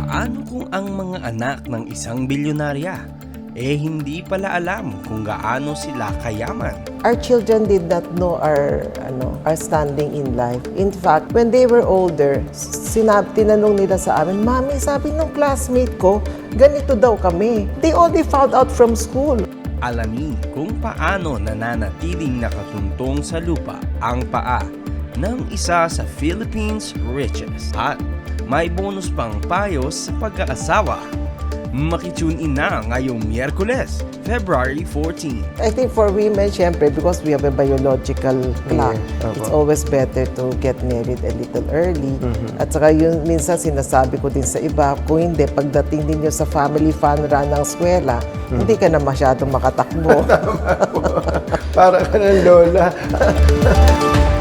Paano kung ang mga anak ng isang bilyonarya eh hindi pala alam kung gaano sila kayaman? Our children did not know our ano our standing in life. In fact, when they were older, sinab tinanong nila sa amin, Mami, sabi ng classmate ko, ganito daw kami. They only found out from school. Alamin kung paano nananatiling nakatuntong sa lupa ang paa ng isa sa Philippines' richest. At may bonus pang payo sa pag-aasawa. Makitune in na ngayong Miyerkules, February 14. I think for women, syempre, because we have a biological clock, Yeah, it's always better to get married a little early. At saka yun, minsan sinasabi ko din sa iba, kung hindi, pagdating ninyo sa family fun run ng eskwela, hindi ka na masyadong makatakbo. Para ka ng lola.